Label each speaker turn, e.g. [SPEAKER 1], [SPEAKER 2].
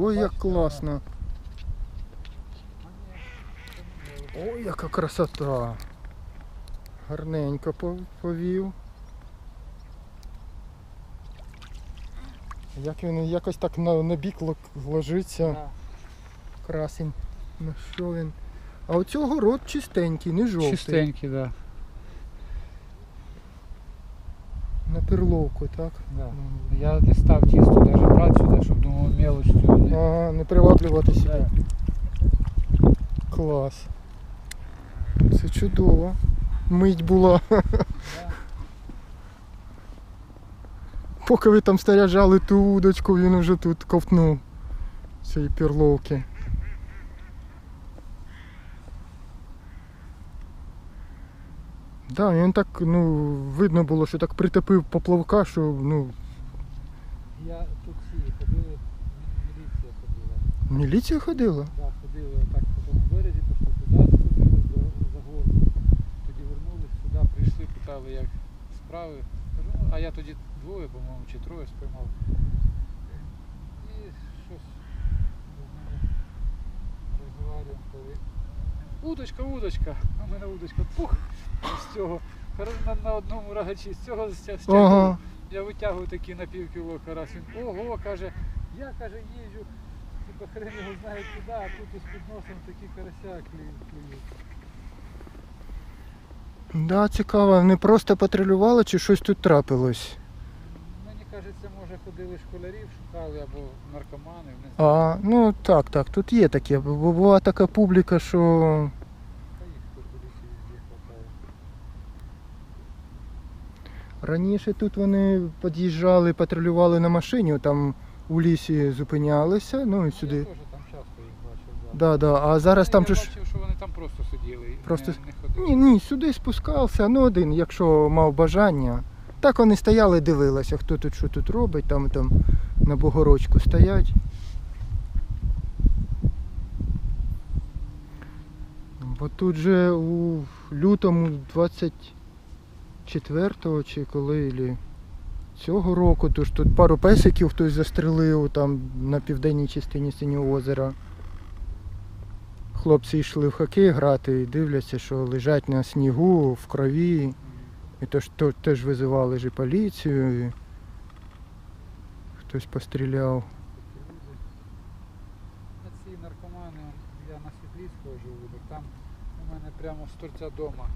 [SPEAKER 1] Ой, як класно. Ой, яка красота. Гарненько повів. Як він якось так на, на бік ло- ложиться. Красень. Ну що він? А у цього рот чистенький, не жовтий.
[SPEAKER 2] Чистенький, да.
[SPEAKER 1] Перловку, так?
[SPEAKER 2] да. Я не став тісто даже брати сюди, щоб думав мелоч.
[SPEAKER 1] Ага, не приваблювати себе.
[SPEAKER 2] Да.
[SPEAKER 1] Клас. Це чудово. Мить була.
[SPEAKER 2] Да.
[SPEAKER 1] Поки ви там старяжали ту удочку, він уже тут ковтнув цієї перловки. Да, він так, ну, видно було, що так притопив поплавка, що ну,
[SPEAKER 2] Я тут всі ходили, міліція ходила.
[SPEAKER 1] міліція ходила.
[SPEAKER 2] Да, ходили отак по тому березі, пішли туди, сходили за, за горку. Тоді вернулись сюди, прийшли, питали, як справи. Кажу, ну, а я тоді двоє, по-моєму, чи троє спіймав. І щось ми з ними розговорюємо, коли. Удочка, удочка. А в мене удочка. Пух! З цього. На, на одному рогачі, з цього стя- стягнув.
[SPEAKER 1] Ага.
[SPEAKER 2] Я витягую такий на пів кіло карась. Він ого, каже, я каже, їжджу, типа хрен його знає куди, а тут із під носом такі карася клюють.
[SPEAKER 1] Да, цікаво, не просто патрулювали чи щось тут трапилось.
[SPEAKER 2] Мені кажеться, може ходили школярів, шукали або наркоманів, не знаю.
[SPEAKER 1] А, ну так, так, тут є таке. Бо була така публіка, що
[SPEAKER 2] Та їх тут в лісі везде хватає.
[SPEAKER 1] Раніше тут вони під'їжджали, патрулювали на машині, там у лісі зупинялися, ну і
[SPEAKER 2] Я
[SPEAKER 1] сюди.
[SPEAKER 2] теж там часто їх бачив.
[SPEAKER 1] Да,
[SPEAKER 2] Да.
[SPEAKER 1] да. А зараз там же ж.
[SPEAKER 2] бачив, що вони там просто сиділи і
[SPEAKER 1] Просто
[SPEAKER 2] не, не ходили.
[SPEAKER 1] Ні, ні, сюди спускався, ну один, якщо мав бажання. Так вони стояли, дивилися, хто тут що тут робить, там там на Богородську стоять. Бо тут же у лютому 24-го чи коли цього року, то ж тут пару песиків хтось застрелив там на південній частині Синього озера. Хлопці йшли в хокей грати і дивляться, що лежать на снігу в крові. І то ж то, теж визивали ж поліцію. І хтось постріляв.
[SPEAKER 2] Ці наркомани, я на Світлицького живу, там у мене прямо з торця дома